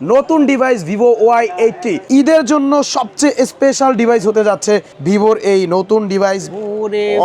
নতুন device Vivo Y eighty ঈদের জন্য সবচেয়ে স্পেশাল ডিভাইস হতে যাচ্ছে ভিভোর এই নতুন ডিভাইস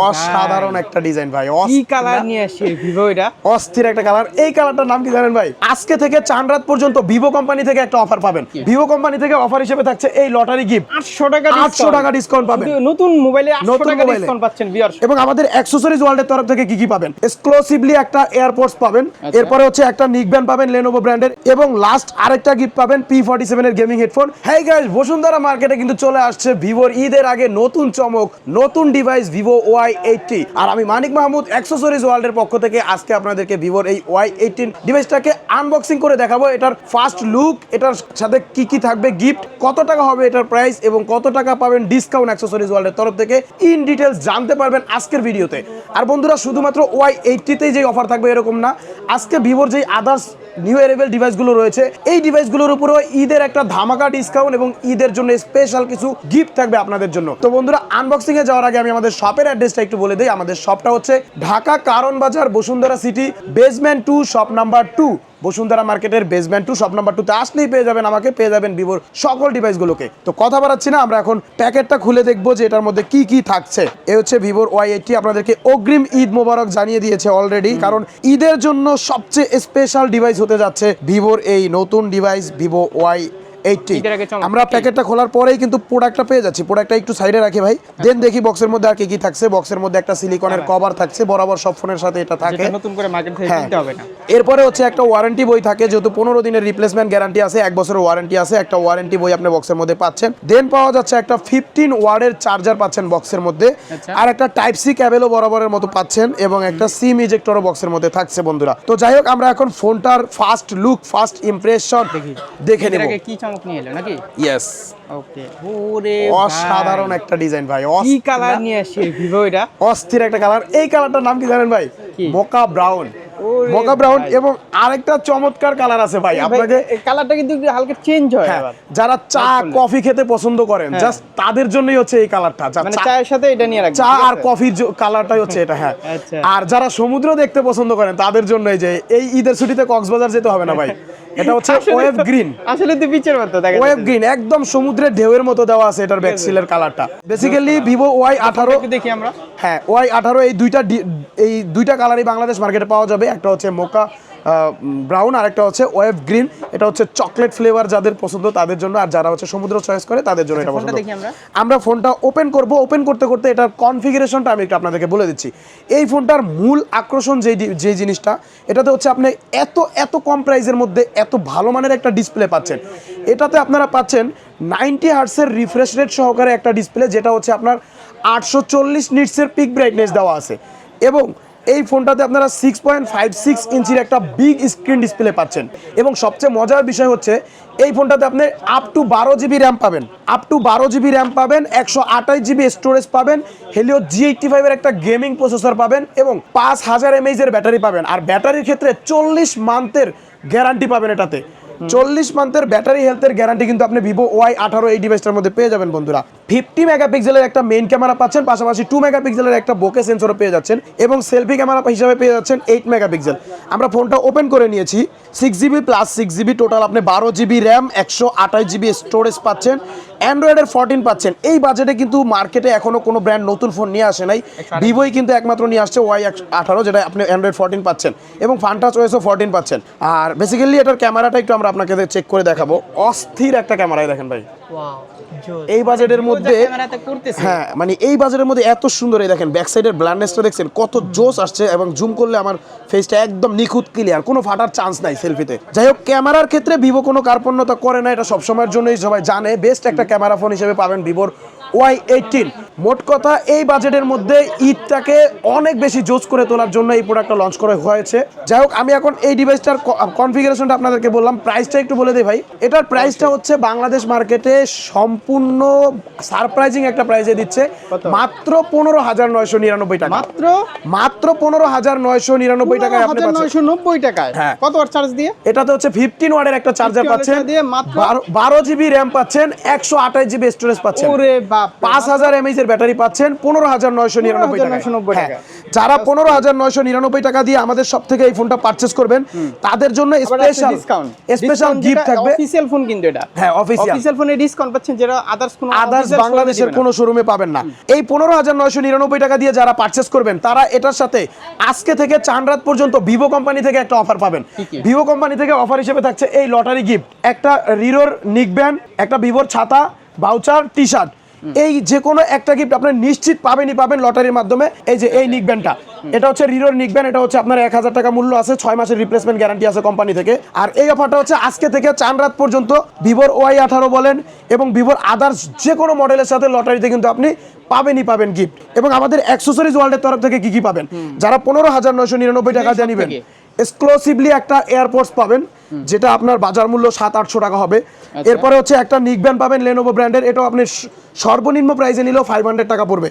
অসাধারণ একটা ডিজাইন ভাই কি কালার নিয়ে আসছে ভিভো এটা? অস্থির একটা কালার এই কালারটার নাম কি জানেন ভাই? আজকে থেকে চান রাত পর্যন্ত ভিভো কোম্পানি থেকে একটা অফার পাবেন। ভিভো কোম্পানি থেকে অফার হিসেবে থাকছে এই লটারি গিফট আটশো টাকা 800 টাকা discount পাবেন। নতুন মোবাইলে আটশো নতুন টাকা ডিসকাউন্ট পাচ্ছেন ভিউয়ার্স এবং আমাদের অ্যাক্সেসরিজ ওয়ার্ল্ডের তরফ থেকে কি কি পাবেন? এক্সক্লুসিভলি একটা এয়ারপোর্টস পাবেন। আচ্ছা। এরপরে হচ্ছে একটা নিক ব্যান্ড পাবেন লেনোভো ব্র্যান্ডের এবং লাস্ট আরেকটা গিফট পাবেন পি ফর্টি সেভেন এর গেমিং হেডফোন হ্যাঁ গাইস বসুন্ধরা মার্কেটে কিন্তু চলে আসছে ভিভোর ঈদের আগে নতুন চমক, নতুন ডিভাইস ভিভো ওয়াই এইটটি আর আমি মানিক মাহমুদ অ্যাক্সেসরিজ ওয়ার্ল্ডের পক্ষ থেকে আজকে আপনাদেরকে ভিভোর এই ওয়াই এইটিন ডিভাইসটাকে আনবক্সিং করে দেখাবো। এটার ফার্স্ট লুক এটার সাথে কি কি থাকবে গিফট কত টাকা হবে এটার প্রাইস এবং কত টাকা পাবেন ডিসকাউন্ট অ্যাক্সেসরিজ ওয়ার্ল্ডের তরফ থেকে ইন ডিটেলস জানতে পারবেন আজকের ভিডিওতে। আর বন্ধুরা, শুধুমাত্র ওয়াই এইটটিতেই যে অফার থাকবে এরকম না, আজকে ভিভোর যেই আদার্স নিউ এরেবেল ডিভাইসগুলো রয়েছে। এই ডিভাইসগুলোর উপরেও ঈদের একটা ধামাকা ডিসকাউন্ট এবং ঈদের জন্য স্পেশাল কিছু গিফট থাকবে আপনাদের জন্য। তো বন্ধুরা আনবক্সিং এ যাওয়ার আগে আমি আমাদের শপের অ্যাড্রেসটা একটু বলে দিই। আমাদের শপটা হচ্ছে ঢাকা কারণ বাজার Bashundhara city basement two shop number two Bashundhara মার্কেটের বেসমেন্ট টু শপ নাম্বার টুতে আসলেই পেয়ে যাবেন আমাকে পেয়ে যাবেন ভিভোর সকল ডিভাইসগুলোকে তো কথা বাড়াচ্ছি না আমরা এখন প্যাকেটটা খুলে দেখব যে এটার মধ্যে কি কি থাকছে। এ হচ্ছে ভিভোর ওয়াই এইটটি আপনাদেরকে অগ্রিম ঈদ মোবারক জানিয়ে দিয়েছে অলরেডি কারণ ঈদের জন্য সবচেয়ে স্পেশাল ডিভাইস হতে যাচ্ছে ভিভোর এই নতুন ডিভাইস ভিভো ওয়াই এইটটি। আমরা প্যাকেটটা খোলার পরেই কিন্তু প্রোডাক্টটা পেয়ে যাচ্ছি। প্রোডাক্টটা একটু সাইডে রাখি ভাই। দেন দেখি বক্সের মধ্যে আর কি কি থাকছে। বক্সের মধ্যে একটা সিলিকনের কভার থাকছে। বরাবর সব ফোনের সাথে এটা থাকে। নতুন করে মার্কেট থেকে হ্যাঁ। কিনতে হবে না। এরপরে হচ্ছে একটা ওয়ারেন্টি বই থাকে যেহেতু পনেরো দিনের রিপ্লেসমেন্ট গ্যারান্টি আছে এক বছরের ওয়ারেন্টি আছে একটা ওয়ারেন্টি বই আপনি বক্সের মধ্যে পাচ্ছেন। দেন পাওয়া যাচ্ছে একটা ফিফটিন ওয়ার্ডের চার্জার পাচ্ছেন বক্সের মধ্যে। আচ্ছা। আর একটা টাইপ সি ক্যাবেলও বরাবরের মতো পাচ্ছেন এবং একটা সিম ইজেক্টরও বক্সের মধ্যে থাকছে বন্ধুরা। তো যাই হোক আমরা এখন ফোনটার ফার্স্ট লুক ফার্স্ট ইমপ্রেশন দেখি। নেব। চমক নিয়ে এলো নাকি? ইয়েস ওকে ওরে অসাধারণ একটা ডিজাইন ভাই কি অস্থির কালার নিয়ে আসছে ভিভো এটা? অস্থির একটা কালার এই কালারটার নাম কি জানেন ভাই? কি? মোকা ব্রাউন ওরে মোকা ব্রাউন এবং আরেকটা চমৎকার কালার আছে ভাই আপনাকে কালারটা কিন্তু হালকা চেঞ্জ হয় হ্যাঁ, যারা চা কফি খেতে পছন্দ করেন হ্যাঁ। জাস্ট তাদের জন্যই হচ্ছে এই কালারটা মানে চায়ের সাথে এটা নিয়ে রাখবেন চা আর কফির কালারটাই হচ্ছে এটা হ্যাঁ। আচ্ছা। আর যারা সমুদ্র দেখতে পছন্দ করেন তাদের জন্য এই যে এই ঈদের ছুটিতে কক্সবাজার যেতে হবে না ভাই। এটা হচ্ছে ওয়েভ গ্রিন। আসলে তো বিচের মতো দেখা ওয়েভ গ্রিন একদম সমুদ্রের ঢেউয়ের মতো দেওয়া আছে এটার ব্যাকসিলের কালারটা বেসিক্যালি ভিভো ওয়াই আঠারো দেখি আমরা। হ্যাঁ ওয়াই আঠারো এই দুইটা এই দুইটা কালারই বাংলাদেশ মার্কেটে পাওয়া যাবে একটা হচ্ছে মোকা ব্রাউন আর একটা হচ্ছে ওয়েভ গ্রিন। এটা হচ্ছে চকলেট ফ্লেভার যাদের পছন্দ তাদের জন্য আর যারা হচ্ছে সমুদ্র চয়েস করে তাদের জন্য এটা পছন্দ। আমরা। ফোনটা ওপেন করব। ওপেন করতে করতে এটার কনফিগারেশনটা আমি একটু আপনাদেরকে বলে দিচ্ছি। এই ফোনটার মূল আকর্ষণ ডি- যে জিনিসটা এটাতে হচ্ছে আপনি এত এত কম প্রাইসের মধ্যে এত ভালো মানের একটা ডিসপ্লে পাচ্ছেন। এটাতে আপনারা পাচ্ছেন নাইনটি হার্টসের রিফ্রেশ রেট সহকারে একটা ডিসপ্লে যেটা হচ্ছে আপনার আটশো চল্লিশ নিটসের পিক ব্রাইটনেস দেওয়া আছে। এবং এই ফোনটাতে আপনারা সিক্স পয়েন্ট ফাইভ সিক্স ইঞ্চির একটা বিগ স্ক্রিন ডিসপ্লে পাচ্ছেন। এবং সবচেয়ে মজার বিষয় হচ্ছে, এই ফোনটাতে আপনি আপ টু বারো জিবি র্যাম পাবেন। আপ টু বারো জিবি র্যাম পাবেন, একশো আঠাশ জিবি স্টোরেজ পাবেন হেলিও জি এইটটি ফাইভের একটা গেমিং প্রসেসর পাবেন এবং পাঁচ হাজার এমএইচ এর ব্যাটারি পাবেন। আর ব্যাটারির ক্ষেত্রে চল্লিশ মান্থের গ্যারান্টি পাবেন এটাতে। চল্লিশ মান্থের ব্যাটারি হেলথের গ্যারান্টি কিন্তু আপনি ভিভো ওয়াই আঠারো এই ডিভাইসটার মধ্যে পেয়ে যাবেন বন্ধুরা। ফিফটি মেগাপিক্সেলের একটা মেন ক্যামেরা পাচ্ছেন পাশাপাশি টু মেগাপিক্সেলের একটা বোকে সেন্সরও পেয়ে যাচ্ছেন এবং সেলফি ক্যামেরা হিসাবে পেয়ে যাচ্ছেন এইট মেগাপিক্সেল। আমরা ফোনটা ওপেন করে নিয়েছি six GB plus six GB total আপনি বারো জিবি র্যাম একশো আঠাশ জিবি স্টোরেজ পাচ্ছেন অ্যান্ড্রয়েডের ফোরটিন পাচ্ছেন। এই বাজেটে কিন্তু মার্কেটে এখনও কোনো ব্র্যান্ড নতুন ফোন নিয়ে আসে নাই। ভিভোই কিন্তু একমাত্র নিয়ে আসছে ওয়াই আঠারো যেটা আপনি অ্যান্ড্রয়েড ফোরটিন পাচ্ছেন এবং ফান্টাচ ওয়েসও ফোরটিন পাচ্ছেন। আর বেসিক্যালি এটার ক্যামেরাটা একটু আমরা আপনাকে চেক করে দেখাবো। অস্থির একটা ক্যামেরাই দেখেন ভাই। এই বাজেটের মধ্যে হ্যাঁ মানে এই বাজেটের মধ্যে এত সুন্দর এই দেখেন ব্যাক সাইডের ব্ল্যান্ডনেসটা দেখছেন কত জোস আসছে এবং জুম করলে আমার ফেসটা একদম নিখুঁত ক্লিয়ার কোনো ফাটার চান্স নাই সেলফিতে যাই হোক ক্যামেরার ক্ষেত্রে ভিভো কোনো কার্পণ্যতা করে না এটা সবসময়ের জন্যই সবাই জানে। বেস্ট একটা ক্যামেরা ফোন হিসেবে পাবেন ভিভোর ওয়াই এইটিন মোট কথা এই বাজেটের মধ্যে ঈদটাকে অনেক বেশি জোস করে তোলার জন্য এই প্রোডাক্টটা লঞ্চ করা হয়েছে। যাই হোক আমি এখন এই ডিভাইসটার কনফিগারেশনটা আপনাদেরকে বললাম। প্রাইসটা একটু বলে দিই ভাই। এটার প্রাইসটা হচ্ছে বাংলাদেশ মার্কেটে সম্পূর্ণ সারপ্রাইজিং একটা প্রাইসে দিচ্ছে। মাত্র পনেরো হাজার নয়শো নিরানব্বই টাকা। মাত্র? মাত্র পনেরো হাজার নয়শো নিরানব্বই টাকায় আপনি পাচ্ছেন। নয়শো নব্বই টাকায়? হ্যাঁ। কত ওয়াট চার্জ দিয়ে? এটাতে হচ্ছে ফিফটিন ওয়ার্ডের একটা চার্জার পাচ্ছেন। বারো- জিবি র্যাম পাচ্ছেন একশো আঠাশ জিবি স্টোরেজ পাচ্ছেন। ওরে পাঁচ হাজার এমএইচ এর ব্যাটারি পাচ্ছেন পনেরো হাজার নয়শো নিরানব্বই টাকা 15,990 হ্যাঁ। যারা পনেরো হাজার নয়শো নিরানব্বই টাকা দিয়ে আমাদের সব থেকে এই ফোনটা পারচেস করবেন তাদের জন্য স্পেশাল স্পেশাল গিফট থাকবে। অফিসিয়াল ফোন কিন্তু এটা। হ্যাঁ, official। অফিসিয়াল ফোনে ডিসকাউন্ট পাচ্ছেন যেটা আদার্স কোনো আদার্স বাংলাদেশের। কোনো শোরুমে পাবেন না। এই পনেরো হাজার নয়শো নিরানব্বই টাকা দিয়ে যারা পারচেস করবেন তারা এটার সাথে আজকে থেকে চান রাত পর্যন্ত ভিভো কোম্পানি থেকে একটা অফার পাবেন? ভিভো কোম্পানি থেকে অফার হিসেবে থাকছে এই লটারি গিফট একটা রিরোর নিক ব্যান্ড একটা ভিভোর ছাতা বাউচার টি শার্ট এই যে কোনো একটা গিফট আপনি নিশ্চিত পাবেনই পাবেন লটারির মাধ্যমে। এই যে এই নিক ব্যান্ডটা এটা হচ্ছে রিরোর নিকব্যান্ড এটা হচ্ছে আপনার এক হাজার টাকা মূল্য আছে ছয় মাসের রিপ্লেসমেন্ট গ্যারান্টি আছে কোম্পানি থেকে। আর এই অফারটা হচ্ছে আজকে থেকে চান রাত পর্যন্ত ভিভোর ওয়াই আঠারো বলেন এবং ভিভোর আদার্স যে কোনো মডেলের সাথে লটারিতে কিন্তু আপনি পাবেনই পাবেন গিফট এবং আমাদের অ্যাক্সেসরিজ ওয়ার্ল্ডের তরফ থেকে কি কি পাবেন? যারা পনেরো হাজার নয়শো নিরানব্বই টাকা দিয়ে নেবেন। থেকে? এক্সক্লুসিভলি একটা এয়ারপোর্টস পাবেন যেটা আপনার বাজার মূল্য সাত আটশো টাকা হবে। এরপরে হচ্ছে একটা নিকব্যান পাবেন লেনোভো ব্র্যান্ডের এটাও আপনি সর্বনিম্ন প্রাইসে নিলেও ফাইভ হান্ড্রেড টাকা পড়বে।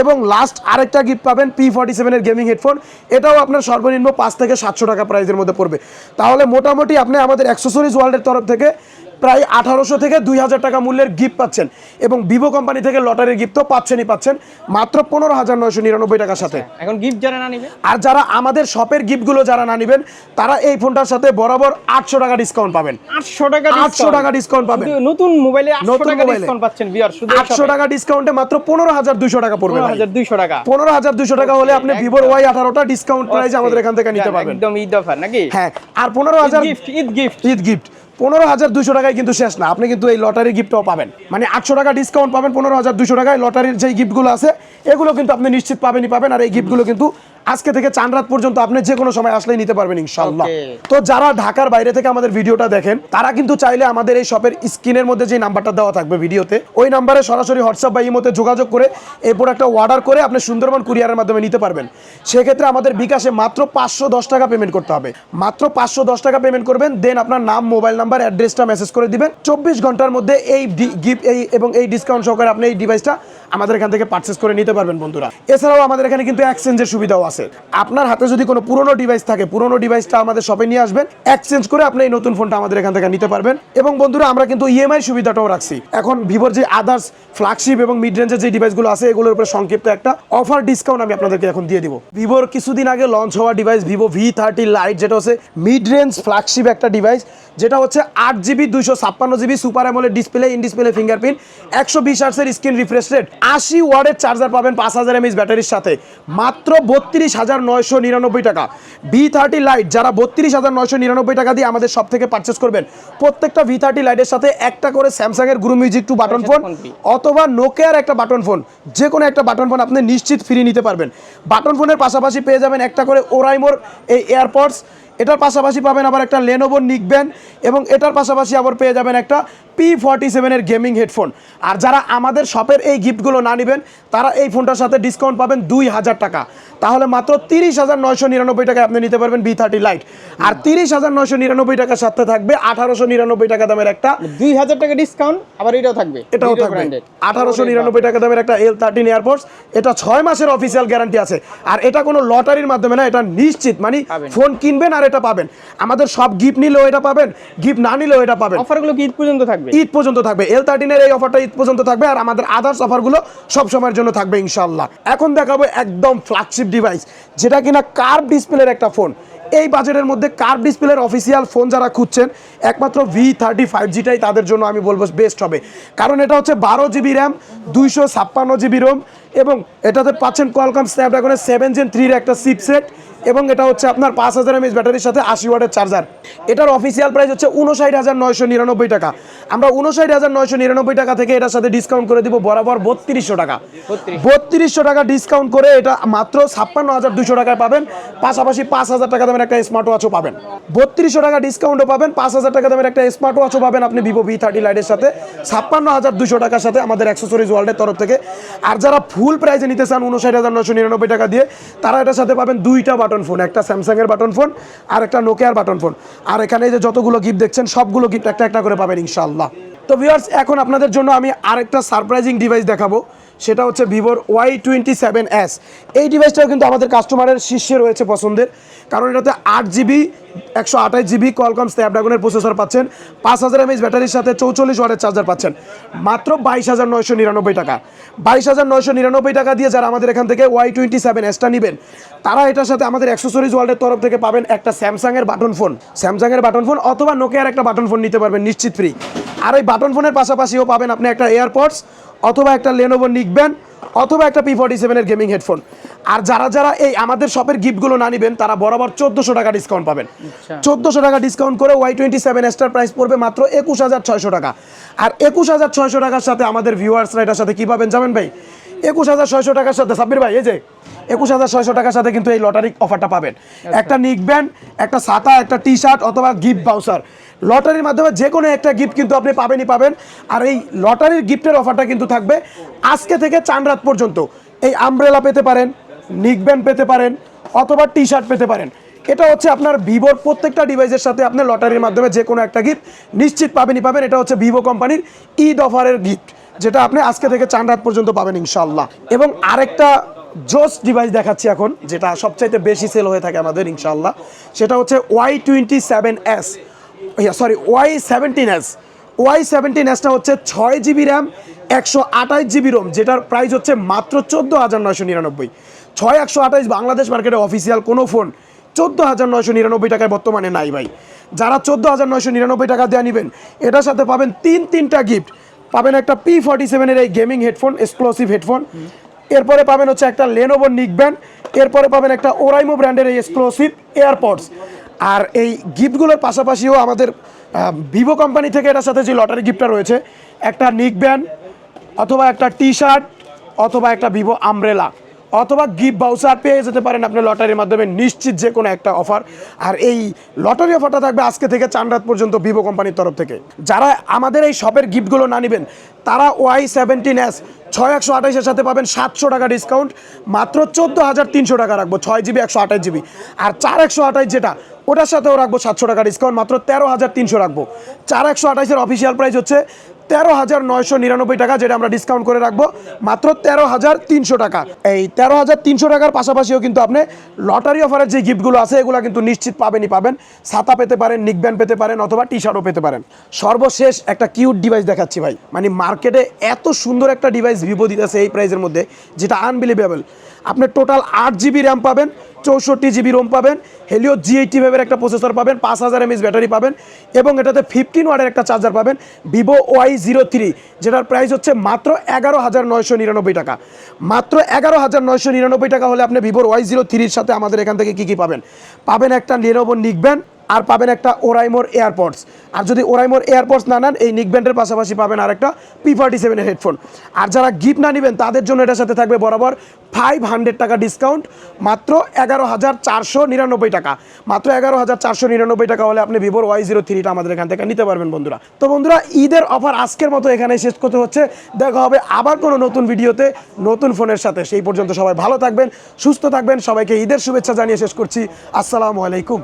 এবং লাস্ট আরেকটা গিফট পাবেন পি ফর্টি সেভেনের গেমিং হেডফোন এটাও আপনার সর্বনিম্ন পাঁচ থেকে সাতশো টাকা প্রাইসের মধ্যে পড়বে। তাহলে মোটামুটি আপনি আমাদের অ্যাক্সেসরিজ ওয়ার্ল্ডের তরফ থেকে প্রায় আঠারোশো থেকে দুই হাজার টাকা মূল্যের গিফট পাচ্ছেন এবং ভিভো কোম্পানি থেকে লটারির গিফটও পাচ্ছেনই পাচ্ছেন মাত্র পনেরো হাজার নয়শো নিরানব্বই টাকার সাথে। এখন গিফট যারা না নিবে? আর যারা আমাদের শপের গিফটগুলো যারা না নেবেন তারা এই ফোনটার সাথে বরাবর আটশো টাকা ডিসকাউন্ট পাবেন। 800 টাকা 800 টাকা discount পাবেন। নতুন মোবাইলে নতুন টাকা মোবাইলে। ডিসকাউন্ট পাচ্ছেন আটশো টাকা ডিসকাউন্টে মাত্র পনেরো হাজার দুইশো টাকা পড়বে। 15200 টাকা। পনেরো হাজার দুশো টাকা হলে আপনি ভিভোর ওয়াই আঠারোটা ডিসকাউন্ট প্রাইস আমাদের এখান থেকে নিতে পারবেন। একদম ঈদ অফার নাকি? হ্যাঁ আর পনেরো হাজার gift Eid gift Eid gift পনেরো হাজার দুশো টাকায় কিন্তু শেষ না। আপনি কিন্তু এই লটারি গিফটও পাবেন। মানে আটশো টাকা ডিসকাউন্ট পাবেন, পনেরো হাজার দুশো টাকায়। লটারির যে গিফটগুলো আছে, এগুলো কিন্তু আপনি নিশ্চিত পাবেনই পাবেন। আর এই গিফটগুলো কিন্তু আজকে থেকে চান রাত পর্যন্ত আপনি যে কোনো সময় আসলেই নিতে পারবেন ইনশাল্লাহ তো যারা ঢাকার বাইরে থেকে আমাদের ভিডিওটা দেখেন তারা কিন্তু চাইলে আমাদের এই শপের স্ক্রিনের মধ্যে যে নাম্বারটা দেওয়া থাকবে ভিডিওতে ওই নাম্বারে সরাসরি হোয়াটসঅ্যাপ বা ইমোতে যোগাযোগ করে এই প্রোডাক্টটা অর্ডার করে আপনি সুন্দরবন কুরিয়ারের মাধ্যমে নিতে পারবেন। সেক্ষেত্রে আমাদের বিকাশে মাত্র পাঁচশো দশ টাকা পেমেন্ট করতে হবে। মাত্র পাঁচশো দশ টাকা পেমেন্ট করবেন দেন আপনার নাম মোবাইল নাম্বার অ্যাড্রেসটা মেসেজ করে দিবেন। চব্বিশ ঘণ্টার মধ্যে এই গিফট এই এবং এই ডিসকাউন্ট সহকারে আপনি এই ডিভাইসটা আমাদের এখান থেকে পারচেস করে নিতে পারবেন বন্ধুরা। এছাড়াও আমাদের এখানে কিন্তু এক্সচেঞ্জের সুবিধাও আছে। আপনার হাতে যদি কোনো পুরনো ডিভাইস থাকে, পুরনো ডিভাইসটা আমাদের শপে নিয়ে আসবেন এক্সচেঞ্জ করে আপনি এই নতুন ফোনটা আমাদের এখান থেকে নিতে পারবেন। এবং বন্ধুরা, আমরা কিন্তু ইএমআই সুবিধাটাও রাখছি। এখন ভিভোর যে আদার্স ফ্ল্যাগশিপ এবং মিড রেঞ্জের যে ডিভাইসগুলো আছে, এগুলোর উপরে সংক্ষিপ্ত একটা অফার ডিসকাউন্ট আমি আপনাদেরকে এখন দিয়ে দিব। ভিভোর কিছুদিন আগে লঞ্চ হওয়া device Vivo V thirty lite যেটা হচ্ছে মিড রেঞ্জ ফ্ল্যাগশিপ একটা ডিভাইস যেটা হচ্ছে আট জিবি দুইশো ছাপ্পান্ন GB super AMOLED display in display fingerprint একশো বিশ আর্সের স্ক্রিন রিফ্রেশ রেট আশি ওয়ার্ডের চার্জার পাবেন পাঁচ হাজার এমএইচ ব্যাটারির সাথে। মাত্র বত্রিশ হাজার নয়শো নিরানব্বই টাকা। ভি থার্টি লাইট যারা বত্রিশ হাজার নয়শো নিরানব্বই টাকা দিয়ে আমাদের সব থেকে পারচেস করবেন প্রত্যেকটা ভি থার্টি লাইটের সাথে একটা করে স্যামসাং এর Guru music two button phone phone অথবা নোকিয়ার একটা বাটন ফোন যে কোনো একটা বাটন ফোন আপনি নিশ্চিত ফ্রি নিতে পারবেন। বাটন ফোনের পাশাপাশি পেয়ে যাবেন একটা করে ওরাইমোর এই এয়ারপডস এটার পাশাপাশি পাবেন আবার একটা লেনোভো নিকব্যান এবং এটার পাশাপাশি আবার পেয়ে যাবেন একটা পি ফর্টি সেভেনের গেমিং হেডফোন আর যারা আমাদের শপের এই গিফটগুলো না নেবেন তারা এই ফোনটার সাথে ডিসকাউন্ট পাবেন দুই হাজার টাকা। তাহলে মাত্র তিরিশ হাজার নয়শো নিরানব্বই টাকায় আপনি নিতে পারবেন বি থার্টি লাইট আর তিরিশ হাজার নয়শো নিরানব্বই টাকার সাথে থাকবে আঠারোশো নিরানব্বই টাকা দামের একটা 2000 টাকা ডিসকাউন্ট আবার এটাও থাকবে। এটাও থাকবে। আঠারোশো নিরানব্বই টাকা দামের একটা এল থার্টিন এয়ারপোর্টস এটা ছয় মাসের অফিসিয়াল গ্যারান্টি আছে। আর এটা কোনো লটারির মাধ্যমে না এটা নিশ্চিত। মানে ফোন কিনবেন আর এটা পাবেন। আমাদের সব গিফট নিলেও এটা পাবেন গিফট না নিলেও এটা পাবেন। অফারগুলো কি ঈদ পর্যন্ত থাকবে? ঈদ পর্যন্ত থাকবে। এল থার্টিনের এই অফারটা ঈদ পর্যন্ত থাকবে আর আমাদের আদার্স অফারগুলো সব সময়ের জন্য থাকবে ইনশাল্লাহ এখন দেখাবো একদম ফ্ল্যাগশিপ ডিভাইস যেটা কিনা কার্ভ ডিসপ্লের একটা ফোন এই বাজেটের মধ্যে কার্ভ ডিসপ্লের অফিসিয়াল ফোন যারা খুঁজছেন একমাত্র ভি থার্টি ফাইভ জিটাই তাদের জন্য আমি বলব বেস্ট হবে। কারণ এটা হচ্ছে বারো জিবি র্যাম দুইশো ছাপ্পান্ন জিবি রোম এবং এটাতে পাচ্ছেন কোয়ালকম স্ন্যাপড্রাগনের সেভেন জেন থ্রির একটা চিপসেট এবং এটা হচ্ছে আপনার পাঁচ হাজার এমএস ব্যাটারির সাথে আশি ওয়াটের চার্জার এটার অফিসিয়াল প্রাইস হচ্ছে উনষাট হাজার নয়শো নিরানব্বই টাকা। আমরা উনষাট হাজার নয়শো নিরানব্বই টাকা থেকে এটার সাথে ডিসকাউন্ট করে দিব বরাবর বত্রিশশো টাকা। বত্রিশশো টাকা ডিসকাউন্ট করে এটা মাত্র ছাপ্পান্ন হাজার দুশো টাকায় পাবেন। পাশাপাশি পাঁচ হাজার টাকা দামের একটা স্মার্ট ওয়াচও পাবেন। বত্রিশশো টাকা ডিসকাউন্টও পাবেন পাঁচ হাজার টাকা দামের একটা স্মার্ট ওয়াচও পাবেন আপনি ভিভো ভি থার্টি লাইটের সাথে। ছাপ্পান্ন হাজার দুশো টাকার সাথে আমাদের অ্যাক্সেসরিজ ওয়ার্ল্ডের তরফ থেকে। আর যারা ফুল প্রাইসে নিতে চান উনষাট হাজার নয়শো নিরানব্বই টাকা দিয়ে তারা এটার সাথে পাবেন দুইটা বাটন ফোন একটা স্যামসাংয়ের বাটন ফোন আর একটা নোকিয়ার বাটন ফোন আর এখানে যে যতগুলো গিফট দেখছেন, সবগুলো গিফট একটা একটা করে পাবেন ইনশাল্লাহ তো ভিউয়ার্স এখন আপনাদের জন্য আমি আরেকটা সারপ্রাইজিং ডিভাইস দেখাবো। সেটা হচ্ছে ভিভোর ওয়াই টোয়েন্টি সেভেন এস এই ডিভাইসটাও কিন্তু আমাদের কাস্টমারের শীর্ষে রয়েছে পছন্দের। কারণ এটাতে আট জিবি একশো আঠাশ জিবি কলকম স্ন্যাপড্রাগনের প্রসেসর পাচ্ছেন। পাঁচ হাজার এমএইচ ব্যাটারির সাথে চৌচল্লিশ ওয়াটের চার্জার পাচ্ছেন। মাত্র বাইশ হাজার নয়শো নিরানব্বই টাকা। বাইশ হাজার নয়শো নিরানব্বই টাকা দিয়ে যারা আমাদের এখান থেকে ওয়াই টোয়েন্টি সেভেন এসটা নেবেন, তারা এটার সাথে আমাদের অ্যাক্সেসরিজ ওয়ার্ল্ডের তরফ থেকে পাবেন একটা স্যামসাংয়ের বাটন ফোন স্যামসাংয়ের বাটন ফোন অথবা নোকিয়ার একটা বাটন ফোন নিতে পারবেন, নিশ্চিত ফ্রি আর ওই বাটন ফোনের পাশাপাশিও পাবেন আপনি একটা এয়ারপডস অথবা একটা লেনোভো নিকবেন অথবা একটা পি ফর্টি সেভেনের গেমিং হেডফোন আর যারা যারা এই আমাদের শপের গিফটগুলো না নেবেন তারা বরাবর চোদ্দোশো টাকা ডিসকাউন্ট পাবেন। চোদ্দশো চোদ্দোশো টাকা ডিসকাউন্ট করে ওয়াই টোয়েন্টি সেভেন এস্টার প্রাইস পড়বে মাত্র একুশ হাজার ছয়শো টাকা। আর একুশ হাজার ছয়শো টাকার সাথে আমাদের ভিউয়ার্সরা এটার সাথে কী পাবেন যাবেন ভাই? একুশ হাজার ছয়শো টাকার সাথে সাব্বির ভাই এই যে একুশ হাজার ছয়শো টাকার সাথে কিন্তু এই লটারি অফারটা পাবেন। একটা নিক ব্যান্ড একটা ছাতা একটা টি শার্ট অথবা গিফট বাউসার লটারির মাধ্যমে যে কোনো একটা গিফট কিন্তু আপনি পাবেনই পাবেন। আর এই লটারির গিফটের অফারটা কিন্তু থাকবে আজকে থেকে চান রাত পর্যন্ত। এই আমব্রেলা পেতে পারেন নিক ব্যান্ড পেতে পারেন অথবা টি শার্ট পেতে পারেন। এটা হচ্ছে আপনার ভিভোর প্রত্যেকটা ডিভাইসের সাথে আপনি লটারির মাধ্যমে যে কোনো একটা গিফট নিশ্চিত পাবেনই পাবেন। এটা হচ্ছে ভিভো কোম্পানির ঈদ অফারের গিফট যেটা আপনি আজকে থেকে চান রাত পর্যন্ত পাবেন ইনশাল্লাহ এবং আরেকটা জোস ডিভাইস দেখাচ্ছি এখন, যেটা সবচাইতে বেশি সেল হয়ে থাকে আমাদের ইনশাল্লাহ সেটা হচ্ছে Y twenty seven S sorry Y seventeen S Y seventeen এসটা হচ্ছে ছয় জিবি র্যাম একশো আঠাশ জিবি রোম যেটার প্রাইস হচ্ছে মাত্র চোদ্দ হাজার নয়শো নিরানব্বই। ছয়, একশো আঠাশ বাংলাদেশ মার্কেটে অফিসিয়াল কোনো ফোন চোদ্দ হাজার নয়শো নিরানব্বই টাকায় বর্তমানে নাই ভাই। যারা চোদ্দ হাজার নয়শো নিরানব্বই টাকা দেওয়া নেবেন, এটার সাথে পাবেন তিন, তিনটা গিফট পাবেন একটা পি ফর্টি সেভেনের এই গেমিং হেডফোন এক্সক্লুসিভ হেডফোন এরপরে পাবেন হচ্ছে একটা লেনোভো নিক ব্যান্ড এরপরে পাবেন একটা ওরাইমো ব্র্যান্ডের এই এক্সক্লুসিভ এয়ারপডস আর এই গিফটগুলোর পাশাপাশিও আমাদের ভিভো কোম্পানি থেকে এটার সাথে যে লটারি গিফটটা রয়েছে, একটা নিক ব্যান্ড অথবা একটা টি শার্ট অথবা একটা ভিভো আমব্রেলা অথবা গিফট বাউচার পেয়ে যেতে পারেন আপনি লটারির মাধ্যমে, নিশ্চিত যে কোনো একটা অফার আর এই লটারি অফারটা থাকবে আজকে থেকে চান রাত পর্যন্ত ভিভো কোম্পানির তরফ থেকে। যারা আমাদের এই শপের গিফটগুলো না নেবেন, তারা ওয়াই সেভেন্টিন এস ছয় একশো আঠাশের সাথে পাবেন সাতশো টাকা ডিসকাউন্ট মাত্র চোদ্দ হাজার তিনশো টাকা রাখব, ছয় জিবি, একশো আঠাশ জিবি। আর চার একশো আঠাশ যেটা, ওটার সাথেও রাখব সাতশো টাকা ডিসকাউন্ট মাত্র তেরো হাজার তিনশো রাখব। চার একশো আঠাশের অফিসিয়াল প্রাইস হচ্ছে তেরো হাজার নয়শো নিরানব্বই টাকা, যেটা আমরা ডিসকাউন্ট করে রাখব। মাত্র তেরো হাজার তিনশো টাকা। এই তেরো হাজার তিনশো টাকার পাশাপাশিও কিন্তু আপনি লটারি অফারের যে গিফটগুলো আছে, এগুলো কিন্তু নিশ্চিত পাবেনই পাবেন। ছাতা পেতে পারেন নিকব্যান্ড পেতে পারেন, অথবা টি শার্টও পেতে পারেন। সর্বশেষ একটা কিউট ডিভাইস দেখাচ্ছি ভাই। মানে মার্কেটে এত সুন্দর একটা ডিভাইস ভিভো দিতেছে এই প্রাইসের মধ্যে, যেটা আনবিলিভেবল আপনি টোটাল আট জিবি র্যাম পাবেন, চৌষট্টি জিবি রোম পাবেন হেলিও জি এইটি ভেবের একটা প্রসেসর পাবেন, পাঁচ হাজার এমএস ব্যাটারি পাবেন এবং এটাতে ফিফটিন ওয়ার্ডের একটা চার্জার পাবেন ভিভো ওয়াই জিরো থ্রি যেটার প্রাইস হচ্ছে মাত্র এগারো হাজার নয়শো নিরানব্বই টাকা। মাত্র এগারো হাজার নয়শো নিরানব্বই টাকা হলে আপনি ভিভোর ওয়াই জিরো থ্রির সাথে আমাদের এখান থেকে কী কী পাবেন? পাবেন একটা লেনোভো নিকব্যান্ড আর পাবেন একটা ওরাইমোর এয়ারপডস আর যদি ওরাইমোর এয়ারপডস না নেন, এই নিকব্যান্ডের পাশাপাশি পাবেন আর একটা পি ফর্টি সেভেনের হেডফোন আর যারা গিফট না নেবেন, তাদের জন্য এটার সাথে থাকবে বরাবর ফাইভ হান্ড্রেড টাকা ডিসকাউন্ট মাত্র এগারো হাজার চারশো নিরানব্বই টাকা। মাত্র এগারো হাজার চারশো নিরানব্বই টাকা হলে আপনি ভিভোর ওয়াই জিরো থ্রিটা আমাদের এখান থেকে নিতে পারবেন বন্ধুরা। তো বন্ধুরা, ঈদের অফার আজকের মতো এখানে শেষ করতে হচ্ছে। দেখা হবে আবার কোনো নতুন ভিডিওতে নতুন ফোনের সাথে। সেই পর্যন্ত সবাই ভালো থাকবেন, সুস্থ থাকবেন। সবাইকে ঈদের শুভেচ্ছা জানিয়ে শেষ করছি। আসসালামু আলাইকুম।